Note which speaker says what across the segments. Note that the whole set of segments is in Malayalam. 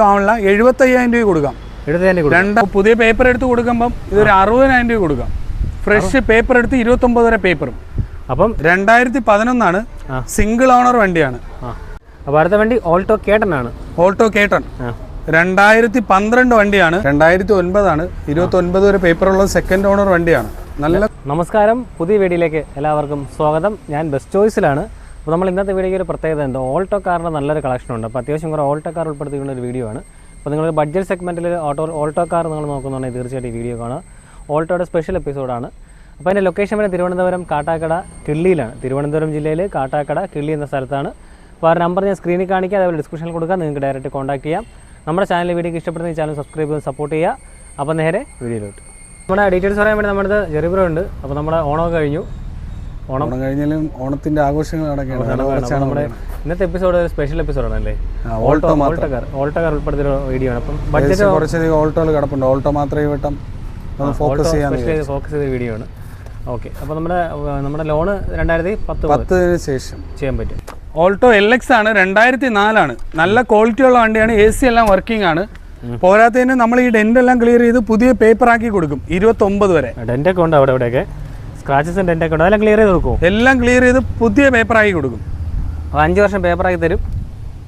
Speaker 1: ആവണില്ല എഴുപത്തയ്യായിരം രൂപ കൊടുക്കാം. രണ്ട് പുതിയ പേപ്പർ എടുത്ത് കൊടുക്കുമ്പം ഇതൊരു അറുപതിനായിരം രൂപ കൊടുക്കാം. ഫ്രഷ് പേപ്പർ എടുത്ത് ഇരുപത്തൊമ്പത് വരെ പേപ്പറും
Speaker 2: അപ്പം
Speaker 1: രണ്ടായിരത്തി പതിനൊന്നാണ് സിംഗിൾ ഓണർ വണ്ടിയാണ്.
Speaker 2: അപ്പോൾ അടുത്ത വണ്ടി ഓൾട്ടോ കേട്ടനാണ്
Speaker 1: ഓൾട്ടോ കേട്ടൺ രണ്ടായിരത്തി പന്ത്രണ്ട് വണ്ടിയാണ്. രണ്ടായിരത്തി ഒൻപതാണ് ഇരുപത്തി ഒൻപത് വരെ പേപ്പറുള്ള സെക്കൻഡ് ഓണർ വണ്ടിയാണ്. നല്ല
Speaker 2: നമസ്കാരം. പുതിയ വീഡിയോയിലേക്ക് എല്ലാവർക്കും സ്വാഗതം. ഞാൻ ബെസ്റ്റ് ചോയ്സിലാണ് അപ്പോൾ നമ്മൾ ഇന്നത്തെ വീഡിയോയ്ക്ക് ഒരു പ്രത്യേകത ഉണ്ട് ഓൾട്ടോ കാറിന്റെ നല്ലൊരു കളക്ഷൻ ഉണ്ട്. അപ്പോൾ അത്യാവശ്യം കുറേ ഓൾട്ടോ കാർ ഉൾപ്പെടുത്തിയിട്ടുള്ള ഒരു വീഡിയോ ആണ്. അപ്പോൾ നിങ്ങൾ ബഡ്ജറ്റ് സെഗ്മെന്റിൽ ഓട്ടോ ഓൾട്ടോ കാർ നിങ്ങൾ നോക്കുന്നുണ്ടെങ്കിൽ തീർച്ചയായിട്ടും ഈ വീഡിയോ കാണുക. ഓൾട്ടോയുടെ സ്പെഷ്യൽ എപ്പിസോഡാണ് അപ്പോൾ അതിന്റെ ലൊക്കേഷൻ വരെ തിരുവനന്തപുരം കാട്ടാക്കട കിള്ളിയിലാണ്. തിരുവനന്തപുരം ജില്ലയിൽ കാട്ടാക്കട കിള്ളി എന്ന സ്ഥലത്താണ്. അപ്പോൾ ആ നമ്പർ ഞാൻ സ്ക്രീനിൽ കാണിക്കുക അതേപോലെ ഡിസ്ക്രിപ്ഷനിൽ കൊടുക്കുക നിങ്ങൾക്ക് ഡയറക്റ്റ് കോൺടാക്ട് ചെയ്യാം. നമ്മുടെ ചാനൽ വീഡിയോക്ക് ഇഷ്ടപ്പെടുന്ന ചാനൽ സബ്സ്ക്രൈബ് ചെയ്ത് സപ്പോർട്ട് ചെയ്യുക. അപ്പോൾ നേരെ വീഡിയോയിലോട്ട് നമ്മുടെ ഡീറ്റെയിൽസ് പറയാൻ വേണ്ടി നമ്മുടെ ജെറിബ്രോ ഉണ്ട്. അപ്പോൾ നമ്മുടെ ഓണോ കഴിഞ്ഞു. ഓണം.
Speaker 1: കഴിഞ്ഞാലും ഓണത്തിന്റെ ആഘോഷങ്ങൾ
Speaker 2: നമ്മുടെ ഇന്നത്തെ എപ്പിസോഡ് ഒരു സ്പെഷ്യൽ എപ്പിസോഡാണ് അല്ലേ?
Speaker 1: ആ, Alto
Speaker 2: Alto car Alto car ഉൾപ്പെടുത്തിയ വീഡിയോ ആണ്. അപ്പം ബഡ്ജറ്റ്
Speaker 1: കുറച്ചധികം ഓൾട്ടോകൾ കിടപ്പുണ്ട്. ഓൾട്ടോ മാത്രമേ വിട്ടം ഫോക്കസ് ചെയ്യാൻ
Speaker 2: ഫോക്കസ് ചെയ്ത വീഡിയോ ആണ്. ഓക്കെ അപ്പോൾ നമ്മുടെ നമ്മുടെ ലോണ് രണ്ടായിരത്തി പത്ത്
Speaker 1: പത്തിന് ശേഷം.
Speaker 2: ചെയ്യാൻ പറ്റും.
Speaker 1: ഓൾട്ടോ എൽ എക്സ് ആണ് രണ്ടായിരത്തി നാലാണ് നല്ല ക്വാളിറ്റി ഉള്ള വണ്ടിയാണ്. എ സി എല്ലാം വർക്കിംഗ് ആണ്. പോരാത്തതിന് നമ്മൾ ഈ ഡെന്റ് എല്ലാം ക്ലിയർ ചെയ്ത് പുതിയ പേപ്പർ ആക്കി കൊടുക്കും. ഇരുപത്തൊമ്പത് വരെ.
Speaker 2: ഡെന്റൊക്കെ ഉണ്ട് അവിടെ ഇവിടെയൊക്കെ സ്ക്രാച്ചസും എന്റെ അക്കൗണ്ട് അതെല്ലാം ക്ലിയർ ചെയ്ത് കൊടുക്കും
Speaker 1: എല്ലാം ക്ലിയർ ചെയ്ത് പുതിയ പേപ്പർ ആക്കി കൊടുക്കും.
Speaker 2: അഞ്ച് വർഷം പേപ്പറാക്കി തരും.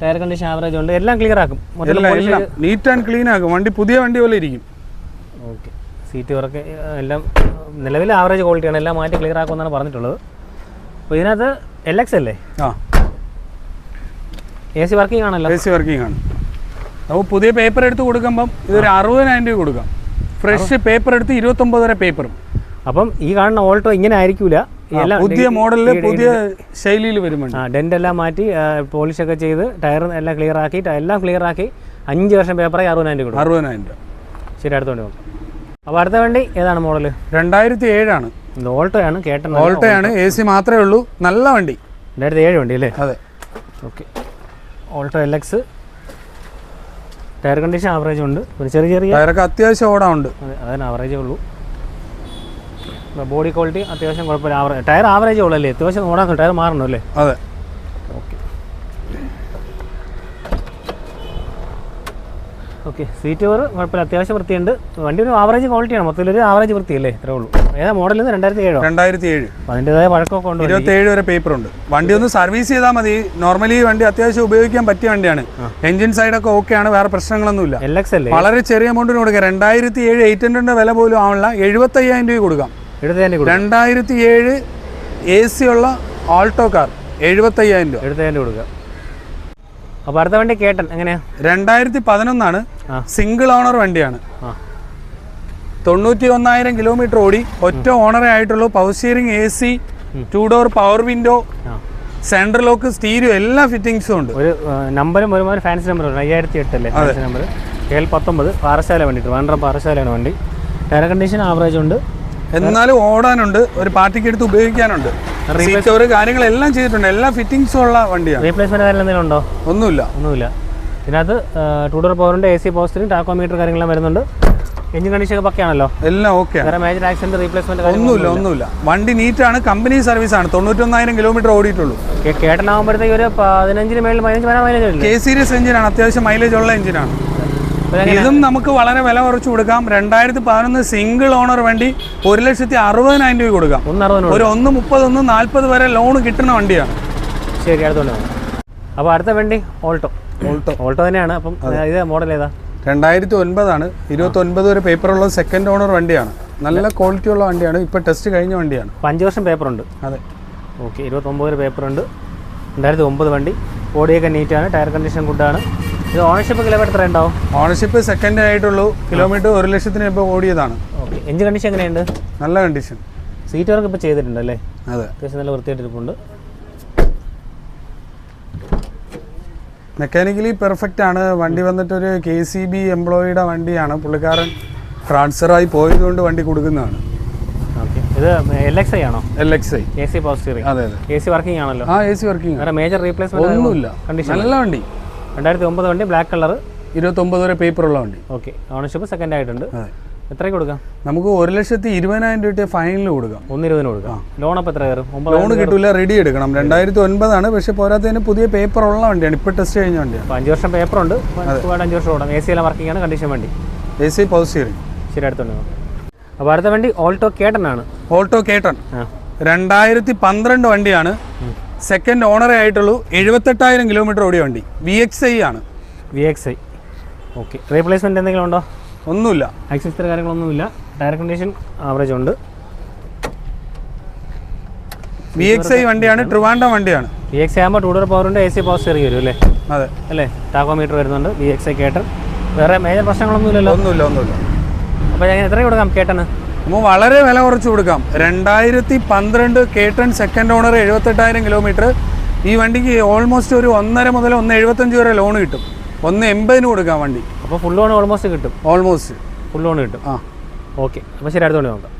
Speaker 2: ടയർ കണ്ടീഷൻ ആവറേജ് ഉണ്ട്. എല്ലാം ക്ലിയർ ആക്കും.
Speaker 1: നീറ്റ് ആൻഡ് ക്ലീൻ ആക്കും. വണ്ടി പുതിയ വണ്ടി പോലെ ഇരിക്കും.
Speaker 2: ഓക്കെ സീറ്റ് വർക്ക് എല്ലാം നിലവിൽ ആവറേജ് ക്വാളിറ്റിയാണ് എല്ലാം മാറ്റി ക്ലിയർ ആക്കുമെന്നാണ് പറഞ്ഞിട്ടുള്ളത്. അപ്പോൾ ഇതിനകത്ത് എൽ എക്സ് അല്ലേ?
Speaker 1: ആ.
Speaker 2: എ സി വർക്കിംഗ് ആണല്ലോ.
Speaker 1: എ സി വർക്കിംഗ് ആണ്. അപ്പോൾ പുതിയ പേപ്പർ എടുത്ത് കൊടുക്കുമ്പം ഇതൊരു അറുപതിനായിരം രൂപ കൊടുക്കാം. ഫ്രഷ് പേപ്പർ എടുത്ത് ഇരുപത്തൊമ്പത് വരെ പേപ്പറും
Speaker 2: അപ്പം ഈ കാണുന്ന ഓൾട്ടോ ഇങ്ങനെ ആയിരിക്കൂല.
Speaker 1: പുതിയ മോഡലിൽ പുതിയ ശൈലിയിൽ വരുമ്പോൾ
Speaker 2: ആ ഡെന്റ് എല്ലാം മാറ്റി പോളിഷ് ഒക്കെ ചെയ്ത് ടയർ എല്ലാം ക്ലിയർ ആക്കി എല്ലാം ക്ലിയർ ആക്കി അഞ്ച് വർഷം പേപ്പറായി അറുപതിനായിരം രൂപ
Speaker 1: അറുപതിനായിരം രൂപ.
Speaker 2: ശരി അടുത്തോണ്ട് നോക്കാം. അപ്പോൾ അടുത്ത വണ്ടി ഏതാണ് മോഡൽ
Speaker 1: രണ്ടായിരത്തി ഏഴാണ്
Speaker 2: ഓൾട്ടോയാണ് കേട്ടൻ
Speaker 1: ഓൾട്ടോയാണ് എ സി മാത്രമേ ഉള്ളൂ നല്ല വണ്ടി.
Speaker 2: രണ്ടായിരത്തി ഏഴ് വണ്ടി അല്ലേ?
Speaker 1: അതെ.
Speaker 2: Okay. Alto L X tyre condition average ഉണ്ട്. ഒരു ചെറിയ ചെറിയ
Speaker 1: ടയറൊക്കെ അത്യാവശ്യം ഉണ്ട്
Speaker 2: അതെ അതിന് ആവറേജേ ഉള്ളൂ. ബോഡി ക്വാളിറ്റി അത്യാവശ്യം കുഴപ്പമില്ല. ആവറേജ് ടയർ ആവറേജ് ഉള്ളല്ലേ അത്യാവശ്യം ഓടാൻ ടയർ മാറണം അല്ലേ?
Speaker 1: അതെ.
Speaker 2: ഓക്കെ ഓക്കെ സീറ്റ് കവർ കുഴപ്പമില്ല. അത്യാവശ്യം വൃത്തിയുണ്ട്. വണ്ടി ഒരു ആവറേജ് ക്വാളിറ്റിയാണ് മൊത്തത്തിൽ ഒരു ആവറേജ് വൃത്തിയല്ലേ? ഇത്രേ ഉള്ളൂ. ഏതാ മോഡൽ രണ്ടായിരത്തി ഏഴോ
Speaker 1: രണ്ടായിരത്തി ഏഴ്
Speaker 2: അതിന്റെതായ പഴക്കമൊക്കെ ഉണ്ട്
Speaker 1: ഇരുപത്തി ഏഴ് വരെ പേപ്പർ ഉണ്ട്. വണ്ടി ഒന്ന് സർവീസ് ചെയ്താൽ മതി. നോർമലി വണ്ടി അത്യാവശ്യം ഉപയോഗിക്കാൻ പറ്റിയ വണ്ടിയാണ്. എഞ്ചിൻ സൈഡൊക്കെ ഓക്കെ ആണ്. വേറെ പ്രശ്നങ്ങളൊന്നുമില്ല. വളരെ ചെറിയ എമൗണ്ടിന് കൊടുക്കാം. രണ്ടായിരത്തി ഏഴ് എയ്റ്റ് ഹൺഡ്രഡിന്റെ വില പോലും ആവണില്ല. എഴുപത്തയ്യായിരം രൂപ കൊടുക്കാം.
Speaker 2: എടുത്ത് തന്നെ കൊടുക്കും.
Speaker 1: രണ്ടായിരത്തി ഏഴ് എ സി ഉള്ള ആൾട്ടോ കാർ എഴുപത്തി അയ്യായിരം രൂപ.
Speaker 2: എടുത്ത് തന്നെ കൊടുക്കുക അപ്പോൾ അടുത്ത വണ്ടി കേട്ടൻ എങ്ങനെയാ?
Speaker 1: രണ്ടായിരത്തി പതിനൊന്നാണ് സിംഗിൾ ഓണർ വണ്ടിയാണ്. തൊണ്ണൂറ്റി ഒന്നായിരം കിലോമീറ്റർ ഓടി ഒറ്റ ഓണറേ ആയിട്ടുള്ളൂ. Power steering A C two door power window central lock stereo എല്ലാ ഫിറ്റിംഗ്സും ഉണ്ട്.
Speaker 2: ഒരു നമ്പറും നമ്പരും ഒരുമാതിരി ഫാൻസി നമ്പർ അയ്യായിരത്തി അയ്യായിരത്തി എട്ടല്ലേ ഫാൻസി നമ്പർ കെ എൽ പത്തൊമ്പത് പാറശാല വണ്ടി ട്രിവാൻഡ്രം പാറശാലയാണ് വണ്ടി. ടയർ കണ്ടീഷൻ ആവറേജ് ഉണ്ട്.
Speaker 1: എന്നാലും ഓടാനുണ്ട് ഒരു പാർട്ടിക്ക് എടുത്ത് ഉപയോഗിക്കാനുണ്ട്. കാര്യങ്ങളെല്ലാം ചെയ്തിട്ടുണ്ട്. എല്ലാ ഫിറ്റിംഗ്സും ഉള്ള വണ്ടിയാണ്.
Speaker 2: റീപ്ലേസ്മെന്റ് എന്തെങ്കിലും ഉണ്ടോ?
Speaker 1: ഒന്നുമില്ല.
Speaker 2: ഒന്നുമില്ല. ഇതിനകത്ത് ടൂ ഡോർ പവറുണ്ട് എ സി പോസ്റ്ററിങ് ടാക്കോമീറ്റർ കാര്യങ്ങളെല്ലാം വരുന്നുണ്ട്. എഞ്ചിൻ കണ്ടീഷൻ ഒക്കെ പക്കയാണല്ലോ?
Speaker 1: എല്ലാം ഓക്കെ
Speaker 2: വേറെ മേജർ ആക്സിഡന്റ് റീപ്ലേസ്മെന്റ്
Speaker 1: ഒന്നുമില്ല ഒന്നുമില്ല. വണ്ടി നീറ്റാണ് കമ്പനി സർവീസ് ആണ്. തൊണ്ണൂറ്റൊന്നായിരം കിലോമീറ്റർ ഓടിയിട്ടുള്ളൂ.
Speaker 2: കേട്ടനാകുമ്പോഴത്തേക്ക് ഒരു പതിനഞ്ചിന് മേളിൽ പതിനഞ്ച് മൈലേജ്
Speaker 1: കെ സീരീസ് എഞ്ചിനാണ് അത്യാവശ്യം മൈലേജ് ഉള്ള എഞ്ചിനാണ് ഇതും നമുക്ക് വളരെ വില കുറച്ച് കൊടുക്കാം. രണ്ടായിരത്തി പതിനൊന്ന് സിംഗിൾ ഓണർ വണ്ടി ഒരു ലക്ഷത്തി അറുപതിനായിരം രൂപ കൊടുക്കാം. ഒരു ഒന്ന് മുപ്പത് ഒന്ന് നാൽപ്പത് വരെ ലോൺ കിട്ടുന്ന വണ്ടിയാണ്
Speaker 2: ശരി അടുത്തോണ്ട് അപ്പോൾ അടുത്ത വണ്ടി ഓൾട്ടോ.
Speaker 1: ഓൾട്ടോ.
Speaker 2: ഓൾട്ടോ തന്നെയാണ്. അപ്പം ഇത് മോഡൽ ഏതാ?
Speaker 1: രണ്ടായിരത്തി ഒൻപതാണ് ഇരുപത്തി ഒൻപത് വരെ പേപ്പറുള്ള സെക്കൻഡ് ഓണർ വണ്ടിയാണ്. നല്ല ക്വാളിറ്റി ഉള്ള വണ്ടിയാണ്. ഇപ്പോൾ ടെസ്റ്റ് കഴിഞ്ഞ വണ്ടിയാണ്.
Speaker 2: അഞ്ച് വർഷം പേപ്പർ ഉണ്ട്.
Speaker 1: അതെ.
Speaker 2: ഓക്കെ ഇരുപത്തൊമ്പത് വരെ പേപ്പർ ഉണ്ട്. രണ്ടായിരത്തി ഒമ്പത് വണ്ടി. ബോഡിയൊക്കെ നീറ്റാണ് ടയർ കണ്ടീഷൻ ഗുഡാണ് ഇത് ഓണർഷിപ്പ് കിലോമീറ്റർ എത്ര ഉണ്ടാവും
Speaker 1: ഓണർഷിപ്പ് സെക്കൻഡ് ആയിട്ടുള്ളൂ. കിലോമീറ്റർ ഒരു ലക്ഷത്തിന് ഇപ്പോൾ ഓടിയതാണ്.
Speaker 2: ഓക്കെ എഞ്ചിൻ കണ്ടീഷൻ എങ്ങനെയുണ്ട്?
Speaker 1: നല്ല കണ്ടീഷൻ
Speaker 2: സീറ്റ് വർക്ക് ഇപ്പോൾ ചെയ്തിട്ടുണ്ട് അല്ലേ?
Speaker 1: അതെ.
Speaker 2: അത്യാവശ്യം നല്ല വൃത്തിയായിട്ടിരിപ്പുണ്ട്
Speaker 1: മെക്കാനിക്കലി പെർഫെക്റ്റ് ആണ്. വണ്ടി വന്നിട്ട് ഒരു കെ സി ബി എംപ്ലോയിയുടെ വണ്ടിയാണ്. പുള്ളിക്കാരൻ ട്രാൻസ്ഫറായി പോയതുകൊണ്ട് വണ്ടി കൊടുക്കുന്നതാണ്.
Speaker 2: ഓക്കെ ഇത് എൽ എക്സ് ഐ ആണോ?
Speaker 1: L X I
Speaker 2: A C power steering
Speaker 1: അതെ അതെ.
Speaker 2: എ സി വർക്കിംഗ് ആണല്ലോ.
Speaker 1: ആ A C working
Speaker 2: major replacement
Speaker 1: ഒന്നുമില്ല.
Speaker 2: കണ്ടീഷൻ
Speaker 1: നല്ല വണ്ടി.
Speaker 2: രണ്ടായിരത്തി ഒമ്പത് വണ്ടി ബ്ലാക്ക് കളർ
Speaker 1: ഇരുപത്തൊമ്പത് വരെ പേപ്പർ ഉള്ള വണ്ടി.
Speaker 2: ഓക്കെ ഓണർഷിപ്പ് സെക്കൻഡ് ആയിട്ടുണ്ട്.
Speaker 1: എത്ര
Speaker 2: എത്രയ്ക്ക് കൊടുക്കാം?
Speaker 1: നമുക്ക് ഒരു ലക്ഷത്തി ഇരുപതിനായിരം രൂപ ഫൈനൽ കൊടുക്കാം.
Speaker 2: ഒന്ന് ഇരുപതിന് കൊടുക്കാം ലോൺ അപ്പം എത്ര കയറും
Speaker 1: ലോൺ കിട്ടില്ല റെഡി എടുക്കണം. രണ്ടായിരത്തി ഒൻപതാണ് പക്ഷെ പോരാത്തതിന് പുതിയ പേപ്പർ ഉള്ള വണ്ടിയാണ്. ഇപ്പോൾ ടെസ്റ്റ് കഴിഞ്ഞ വണ്ടിയാണ്.
Speaker 2: അഞ്ച് വർഷം പേപ്പർ ഉണ്ട്. ഒരുപാട് അഞ്ച് വർഷം ഓടാം. എ സി എല്ലാം വർക്കിംഗ് ആണ് കണ്ടീഷൻ വണ്ടി.
Speaker 1: എ സി പോസിറ്റീവ്
Speaker 2: ശരി അടുത്തുണ്ട്. അപ്പോൾ അടുത്ത വണ്ടി ഓൾട്ടോ കേട്ടനാണ്
Speaker 1: ഓൾട്ടോ കേട്ടൺ രണ്ടായിരത്തി പന്ത്രണ്ട് വണ്ടിയാണ്. സെക്കൻഡ് ഓണറേ ആയിട്ടുള്ളൂ. എഴുപത്തെട്ടായിരം കിലോമീറ്റർ ഓടിയ വണ്ടി. വി എക്സ് ഐ ആണ്.
Speaker 2: V X I okay replacement എന്തെങ്കിലും ഉണ്ടോ?
Speaker 1: ഒന്നുമില്ല.
Speaker 2: ആക്സിസ്റ്റർ കാര്യങ്ങളൊന്നുമില്ല. ടയർ കണ്ടീഷൻ ആവറേജ് ഉണ്ട്.
Speaker 1: വി എക്സ് ഐ വണ്ടിയാണ്. ട്രിവാൻഡം വണ്ടിയാണ്.
Speaker 2: വി എക്സ് ആകുമ്പോൾ ടൂ ഡോർ പവറുണ്ട് എ സി പവർ സ്റ്റിയറിംഗ് വരും അല്ലേ?
Speaker 1: അതെ.
Speaker 2: അല്ലേ? ടാക്കോമീറ്റർ വരുന്നുണ്ട്. വി എക്സ് ഐ കേട്ടൻ. വേറെ മേജർ പ്രശ്നങ്ങളൊന്നുമില്ലല്ലോ?
Speaker 1: ഒന്നുമില്ല ഒന്നുമില്ല.
Speaker 2: അപ്പോൾ ഞാൻ എത്ര കൊടുക്കാം? കേട്ടന്?
Speaker 1: നമ്മൾ വളരെ വില കുറച്ച് കൊടുക്കാം. രണ്ടായിരത്തി പന്ത്രണ്ട് കേട്ടൺ സെക്കൻഡ് ഓണർ എഴുപത്തെട്ടായിരം കിലോമീറ്റർ ഈ വണ്ടിക്ക് ഓൾമോസ്റ്റ് ഒരു ഒന്നര മുതൽ ഒന്ന് എഴുപത്തഞ്ച് വരെ ലോൺ കിട്ടും. ഒന്ന് എൺപതിന് കൊടുക്കാം വണ്ടി.
Speaker 2: അപ്പോൾ ഫുൾ ലോൺ ഓൾമോസ്റ്റ് കിട്ടും.
Speaker 1: ഓൾമോസ്റ്റ്
Speaker 2: ഫുൾ ലോൺ കിട്ടും.
Speaker 1: ആ.
Speaker 2: ഓക്കെ അപ്പോൾ ശരി അടുത്തോണ്ട് നോക്കാം.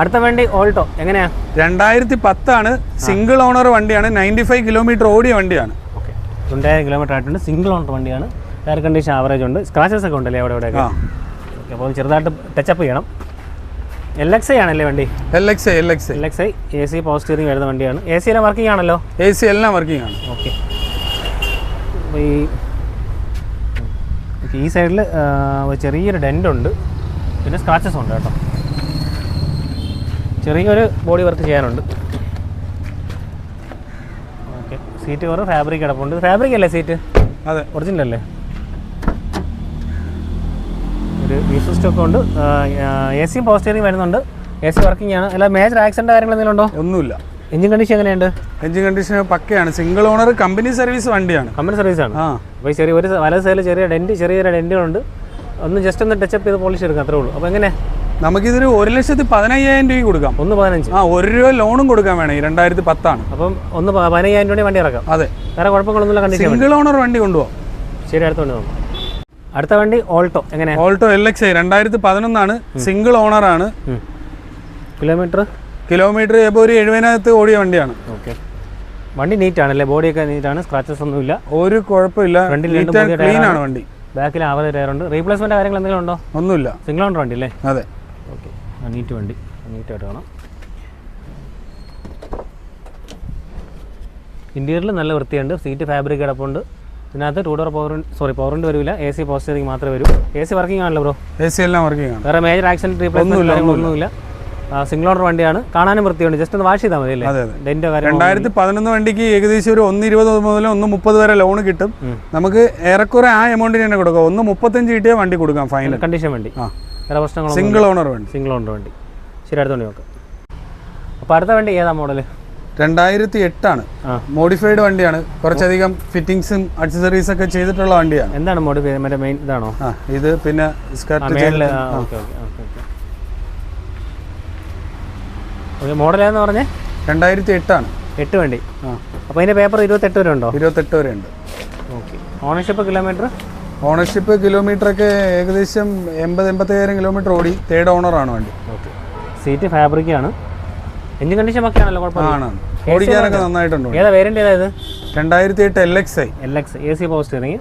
Speaker 2: അടുത്ത വണ്ടി ഓൾട്ടോ എങ്ങനെയാ?
Speaker 1: രണ്ടായിരത്തി പത്താണ് സിംഗിൾ ഓണർ വണ്ടിയാണ്. നയന്റി ഫൈവ് കിലോമീറ്റർ ഓടിയ വണ്ടിയാണ്.
Speaker 2: ഓക്കെ രണ്ടായിരം കിലോമീറ്റർ ആയിട്ടുണ്ട്. സിംഗിൾ ഓണർ വണ്ടിയാണ്. എയർ കണ്ടീഷൻ ആവറേജ് ഉണ്ട്. സ്ക്രാച്ചസ് ഒക്കെ ഉണ്ടല്ലേ അവിടെ ഓക്കെ അപ്പോൾ ചെറുതായിട്ട് ടച്ചപ്പ് ചെയ്യണം. എൽ എക്സ് ഐ ആണല്ലേ വണ്ടി?
Speaker 1: L X I L X
Speaker 2: L X I A C power steering വരുന്ന വണ്ടിയാണ്. എ സി എല്ലാം വർക്കിംഗ് ആണല്ലോ?
Speaker 1: എ സി എല്ലാം വർക്കിംഗ് ആണ്.
Speaker 2: ഓക്കെ ഈ ഈ സൈഡിൽ ചെറിയൊരു ഡെന്റ് ഉണ്ട്. പിന്നെ സ്ക്രാച്ചസ് ഉണ്ട് കേട്ടോ. ചെറിയൊരു ബോഡി വർക്ക് ചെയ്യാനുണ്ട്. ഓക്കെ സീറ്റ് കവർ ഫാബ്രിക് കിടപ്പുണ്ട്. ഫാബ്രിക് അല്ലേ സീറ്റ്
Speaker 1: അതെ.
Speaker 2: ഒറിജിനൽ അല്ലേ? ഒരു വീസു സ്റ്റോക്ക് ഉണ്ട്. എ സിയും പവർ സ്റ്റിയറിംഗ് വരുന്നുണ്ട്. എ സി വർക്കിംഗ് ആണ്. അല്ല മേജർ ആക്സിഡന്റ് കാര്യങ്ങൾ എന്തെങ്കിലും ഉണ്ടോ?
Speaker 1: ഒന്നുമില്ല.
Speaker 2: എഞ്ചിൻ കണ്ടീഷൻ എങ്ങനെയുണ്ട്?
Speaker 1: എഞ്ചിൻ കണ്ടീഷൻ പക്കയാണ്. സിംഗിൾ ഓണർ കമ്പനി സർവീസ് വണ്ടിയാണ്.
Speaker 2: കമ്പനി സർവീസ്
Speaker 1: ആണ്.
Speaker 2: അപ്പോൾ ചെറിയ ഒരു വലത് സൈഡിൽ ചെറിയ ഡെന്റ് ചെറിയ ചെറിയ ഡെന്റുകളുണ്ട് ഒന്ന് ജസ്റ്റ് ഒന്ന് ടച്ചപ്പ് ചെയ്ത് പോളിഷ് എടുക്കാം അത്രേ ഉള്ളൂ. അപ്പോൾ എങ്ങനെ?
Speaker 1: നമുക്കിതൊരു ഒരു ലക്ഷത്തി പതിനയ്യായിരം രൂപ കൊടുക്കാം.
Speaker 2: ഒന്ന് പതിനഞ്ച്.
Speaker 1: ആ ഒരു രൂപ ലോണും കൊടുക്കാൻ വേണം. രണ്ടായിരത്തി പത്താണ്.
Speaker 2: അപ്പം ഒന്ന് പതിനയ്യായിരം രൂപ വണ്ടി ഇറക്കാം.
Speaker 1: അതെ.
Speaker 2: വേറെ കുഴപ്പങ്ങളൊന്നുമില്ല കണ്ടീഷൻ
Speaker 1: സിംഗിൾ ഓണർ വണ്ടി കൊണ്ടുപോകാം
Speaker 2: ശരി അടുത്തോണ്ട് നോക്കാം. അടുത്ത വണ്ടി ഓൾട്ടോ എങ്ങനെ?
Speaker 1: ഓൾട്ടോ എൽ എക്സ് ഐ രണ്ടായിരത്തി പതിനൊന്നാണ് സിംഗിൾ ഓണർ ആണ്
Speaker 2: കിലോമീറ്റർ?
Speaker 1: കിലോമീറ്റർ ഇപ്പോൾ ഒരു എഴുപതിനകത്ത് ഓടിയ വണ്ടിയാണ്.
Speaker 2: ഓക്കെ. വണ്ടി നീറ്റാണ് അല്ലേ ബോഡിയൊക്കെ ആണ് സ്ക്രാച്ചസ് ഒന്നുമില്ല.
Speaker 1: ഒരു കുഴപ്പമില്ല. നീറ്റ് ക്ലീൻ ആണ്. വണ്ടി.
Speaker 2: ബാക്കിൽ ടയർ ഉണ്ട്. റീപ്ലേസ്മെന്റ് കാര്യങ്ങൾ എന്തെങ്കിലും ഉണ്ടോ?
Speaker 1: ഒന്നുമില്ല.
Speaker 2: സിംഗിൾ ഓണർ വണ്ടി അല്ലേ?
Speaker 1: അതെ.
Speaker 2: ഓക്കെ. നീറ്റ് വണ്ടി. നീറ്റായിട്ട് കാണാം. ഇന്റീരിയറിൽ നല്ല വൃത്തിയുണ്ട്. സീറ്റ് ഫാബ്രിക് കിടപ്പുണ്ട്. ഇതിനകത്ത് two door power sorry power wind വരില്ല എ സി പോസ്റ്ററിംഗ് മാത്രമേ വരൂ. എ സി വർക്കിംഗ് ആണല്ലോ ബ്രോ
Speaker 1: എ സി എല്ലാം വർക്കിംഗ് ആണ്.
Speaker 2: വേറെ മേജർ ആക്സിഡന്റ് റീപ്ലേസ്മെന്റ് ഒന്നുമില്ല സിംഗിൾ ഓണർ വണ്ടിയാണ്. കാണാനും വൃത്തിയുണ്ട്. ജസ്റ്റ് ഒന്ന് വാഷ് ചെയ്താൽ മതി അല്ലേ?
Speaker 1: രണ്ടായിരത്തി പതിനൊന്ന് വണ്ടിക്ക് ഏകദേശം ഒരു ഒന്ന് ഇരുപത് മുതൽ ഒന്ന് മുപ്പത് വരെ ലോൺ കിട്ടും. നമുക്ക് ഏറെക്കുറെ ആ എമൗണ്ടിന് തന്നെ കൊടുക്കാം. ഒന്ന് മുപ്പത്തഞ്ച് കിട്ടിയാൽ വണ്ടി കൊടുക്കാം ഫൈനൽ
Speaker 2: കണ്ടീഷൻ വണ്ടി. വേറെ പ്രശ്നങ്ങളൊന്നും
Speaker 1: സിംഗിൾ ഓണർ വണ്ടി.
Speaker 2: സിംഗിൾ ഓണർ വണ്ടി. ശരി അടുത്ത വണ്ടി നോക്കാം. അപ്പോൾ അടുത്ത വണ്ടി ഏതാ മോഡൽ
Speaker 1: രണ്ടായിരത്തി എട്ടാണ് മോഡിഫൈഡ് വണ്ടിയാണ്. കുറച്ചധികം ഫിറ്റിംഗ്സും അക്സസറീസ് ഒക്കെ ചെയ്തിട്ടുള്ള വണ്ടിയാണ്.
Speaker 2: എന്താണ് മറ്റേ മെയിൻ ഇതാണോ?
Speaker 1: ഇത് പിന്നെ
Speaker 2: ഏതെന്ന് പറഞ്ഞേ?
Speaker 1: രണ്ടായിരത്തി എട്ടാണ്
Speaker 2: എട്ട് വണ്ടി. അപ്പോൾ അതിന്റെ പേപ്പർ ഇരുപത്തെട്ട് വരെ ഉണ്ടോ?
Speaker 1: ഇരുപത്തെട്ട് വരെ ഉണ്ട്.
Speaker 2: Okay. Ownership kilometre
Speaker 1: ownership kilometre ഒക്കെ ഏകദേശം എൺപത് എൺപത്തയ്യായിരം കിലോമീറ്റർ ഓടി. തേർഡ് ഓണർ ആണ് വണ്ടി.
Speaker 2: ഓക്കെ. സീറ്റ് ഫാബ്രിക് ആണ്. എഞ്ചിൻ കണ്ടീഷൻ ഒക്കെ ആണല്ലോ കുഴപ്പമില്ല
Speaker 1: ഓടിക്കാനൊക്കെ നന്നായിട്ടുണ്ട്.
Speaker 2: ഏതാ വേരിയന്റ് ഏതായത്?
Speaker 1: രണ്ടായിരത്തി എട്ട് L X I
Speaker 2: L X A C power steering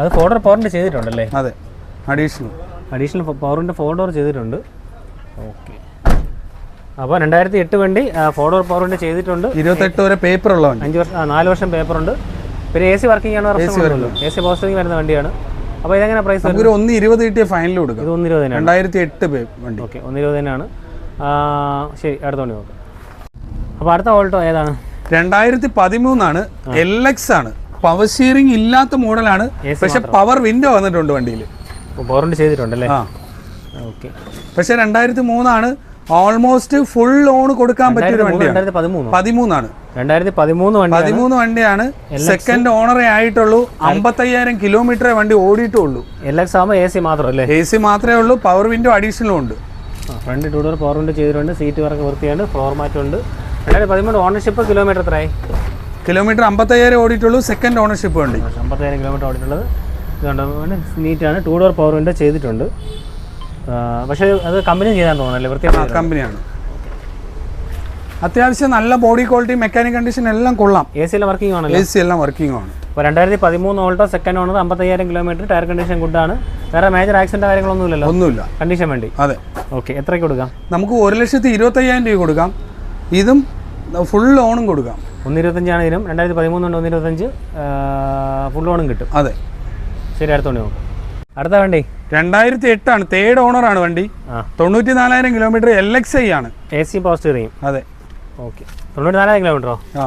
Speaker 2: അത് ഫോർ ഡോർ പവറിന്റെ ചെയ്തിട്ടുണ്ടല്ലേ?
Speaker 1: അതെ. അഡീഷണൽ
Speaker 2: അഡീഷണൽ പവറിന്റെ ഫോർ ഡോർ ചെയ്തിട്ടുണ്ട്. ഓക്കെ അപ്പോൾ രണ്ടായിരത്തി എട്ട് വണ്ടി ഫോർ ഡോർ പവറിന്റെ ചെയ്തിട്ടുണ്ട്.
Speaker 1: ഇരുപത്തെട്ട് വരെ പേപ്പർ ഉള്ള
Speaker 2: അഞ്ച് വർഷം നാല് വർഷം പേപ്പർ ഉണ്ട്. പിന്നെ എ സി വർക്കിംഗ് ആണ് എ സി പവർ സ്റ്റിയറിംഗ് വരുന്ന വണ്ടിയാണ്. അപ്പോൾ ഇതെങ്ങനെ പ്രൈസ്
Speaker 1: ഒരു ഒന്ന് ഇരുപത് കിട്ടിയ ഫൈനൽ കൊടുക്കാം.
Speaker 2: ഇത് ഒന്ന് ഇരുപത് തന്നെയാണ്.
Speaker 1: രണ്ടായിരത്തി എട്ട് വണ്ടി.
Speaker 2: ഓക്കെ ഒന്ന് തന്നെയാണ്. ശരി അടുത്ത വണ്ടി നോക്കാം. അപ്പോൾ അടുത്ത ഓൾട്ടോ ഏതാണ്?
Speaker 1: രണ്ടായിരത്തി പതിമൂന്നാണ് എൽ എക്സ് ആണ്. പവർ സ്റ്റിയറിംഗ് ഇല്ലാത്ത മോഡലാണ്. പക്ഷെ പവർ വിൻഡോ വന്നിട്ടുണ്ട് വണ്ടിയിൽ
Speaker 2: ചെയ്തിട്ടുണ്ടല്ലേ?
Speaker 1: ആ.
Speaker 2: ഓക്കെ.
Speaker 1: പക്ഷെ രണ്ടായിരത്തി മൂന്നാണ് ഓൾമോസ്റ്റ് ഫുൾ ലോൺ കൊടുക്കാൻ പറ്റിയ ഒരു വണ്ടിയാണ്. പതിമൂന്നാണ്.
Speaker 2: രണ്ടായിരത്തി പതിമൂന്ന് വണ്ടി
Speaker 1: പതിമൂന്ന് വണ്ടിയാണ് സെക്കൻഡ് ഓണറേ ആയിട്ടുള്ളൂ. അമ്പത്തയ്യായിരം കിലോമീറ്ററെ വണ്ടി ഓടിയിട്ടുള്ളൂ.
Speaker 2: എൽ എക്സ് ആകുമ്പോൾ എ സി മാത്രമല്ലേ
Speaker 1: എ സി മാത്രമേ ഉള്ളൂ. പവർ വിൻഡോ അഡീഷണലും ഉണ്ട്.
Speaker 2: Front two door power window ചെയ്തിട്ടുണ്ട് സീറ്റ് വർക്ക് വൃത്തിയുണ്ട് ഫ്ലോർ മാറ്റ് ഉണ്ട് രണ്ടായിരത്തി പതിമൂന്ന് ഓണർഷിപ്പ് കിലോമീറ്റർ എത്രയായി?
Speaker 1: കിലോമീറ്റർ അമ്പത്തയ്യായിരം ഓടിയിട്ടുള്ളൂ സെക്കൻഡ് ഓണർഷിപ്പ് ഉണ്ട്
Speaker 2: അമ്പത്തയ്യായിരം കിലോമീറ്റർ ഓടിയിട്ടുള്ളത്. ഇതുകൊണ്ട് നീറ്റാണ് ടൂ ഡോർ പവർ വിൻഡോ ചെയ്തിട്ടുണ്ട്. പക്ഷേ അത് കമ്പനി ചെയ്താൽ തോന്നുന്നല്ലേ വൃത്തി
Speaker 1: കമ്പനിയാണ് അത്യാവശ്യം നല്ല ബോഡി ക്വാളിറ്റി മെക്കാനിക് കണ്ടീഷൻ എല്ലാം കൊള്ളാം.
Speaker 2: എ സി എല്ലാം വർക്കിംഗ് ആണ്
Speaker 1: എ സി എല്ലാം വർക്കിംഗ് ആണ്.
Speaker 2: അപ്പോൾ രണ്ടായിരത്തി പതിമൂന്ന് ഓൾട്ടോ സെക്കൻഡ് ഓണർ അമ്പത്തയ്യായിരം കിലോമീറ്റർ ടയർ കണ്ടീഷൻ ഗുഡാണ് വേറെ മേജർ ആക്സിഡന്റ് കാര്യങ്ങളൊന്നും ഇല്ലല്ലോ
Speaker 1: ഒന്നുമില്ല.
Speaker 2: കണ്ടീഷൻ വേണ്ടി?
Speaker 1: അതെ.
Speaker 2: ഓക്കെ എത്രയ്ക്ക് കൊടുക്കാം?
Speaker 1: നമുക്ക് ഒരു ലക്ഷത്തി ഇരുപത്തി അയ്യായിരം രൂപ കൊടുക്കാം. ഇതും ഫുൾ ലോണും കൊടുക്കാം.
Speaker 2: ഒന്ന് ഇരുപത്തഞ്ചാണ് ഇതിനും. രണ്ടായിരത്തി പതിമൂന്നുണ്ട് ഒന്ന് ഇരുപത്തഞ്ച് ഫുൾ ലോണും കിട്ടും.
Speaker 1: അതെ.
Speaker 2: ശരി അടുത്തോണ്ട് നോക്കും. അടുത്ത വണ്ടി?
Speaker 1: രണ്ടായിരത്തി എട്ടാണ് തേർഡ് ഓണറാണ് വണ്ടി.
Speaker 2: ആ.
Speaker 1: തൊണ്ണൂറ്റി നാലായിരം കിലോമീറ്റർ എൽ എക്സ് ഐ ആണ്.
Speaker 2: എ സി പവർ സ്റ്റിയറിംഗ്
Speaker 1: അതെ.
Speaker 2: ഓക്കെ തൊണ്ണൂറ്റി നാലായിരം കിലോമീറ്ററോ
Speaker 1: ആ.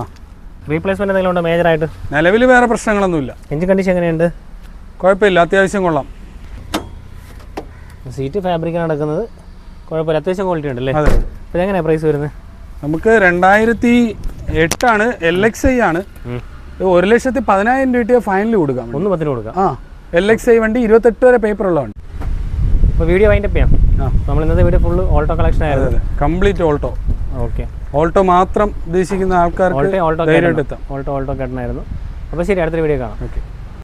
Speaker 2: റീപ്ലേസ്മെന്റ് എന്തെങ്കിലും ഉണ്ടോ മേജറായിട്ട്
Speaker 1: നിലവിൽ വേറെ പ്രശ്നങ്ങളൊന്നുമില്ല.
Speaker 2: എഞ്ചിൻ കണ്ടീഷൻ എങ്ങനെയുണ്ട്?
Speaker 1: കുഴപ്പമില്ല. അത്യാവശ്യം കൊള്ളാം.
Speaker 2: സീറ്റ് ഫാബ്രിക്കാണ് നടക്കുന്നത്. കുഴപ്പമില്ല അത്യാവശ്യം ക്വാളിറ്റി ഉണ്ടല്ലേ?
Speaker 1: അതെ
Speaker 2: അപ്പോൾ എങ്ങനെയാണ് പ്രൈസ് വരുന്നത്?
Speaker 1: നമുക്ക് രണ്ടായിരത്തി എട്ടാണ് എൽ എക്സ് ഐ ആണ്. ഒരു ലക്ഷത്തി പതിനായിരം രൂപ ഫൈനൽ കൊടുക്കാം.
Speaker 2: ഒന്ന് പത്തിന് കൊടുക്കാം.
Speaker 1: ആ എൽ എക്സ് ഐ വണ്ടി ഇരുപത്തെട്ട് വരെ പേപ്പർ ഉള്ള വണ്ടി
Speaker 2: അപ്പോൾ വീഡിയോ വൈൻഡപ്പ് ചെയ്യാം.
Speaker 1: ആ.
Speaker 2: നമ്മൾ ഇന്നത്തെ വീഡിയോ ഫുള്ള് ഓൾട്ടോ കളക്ഷൻ ആയിരുന്നു.
Speaker 1: കംപ്ലീറ്റ് ഓൾട്ടോ
Speaker 2: ഓക്കെ
Speaker 1: ഓൾട്ടോ മാത്രം ഉദ്ദേശിക്കുന്ന ആൾക്കാർക്ക്
Speaker 2: ഓൾട്ടോ ഓൾട്ടോ ഓൾട്ടോ കേട്ടനായിരുന്നു അപ്പോൾ ശരി അടുത്തൊരു വീഡിയോ കാണാം.
Speaker 1: ഓക്കെ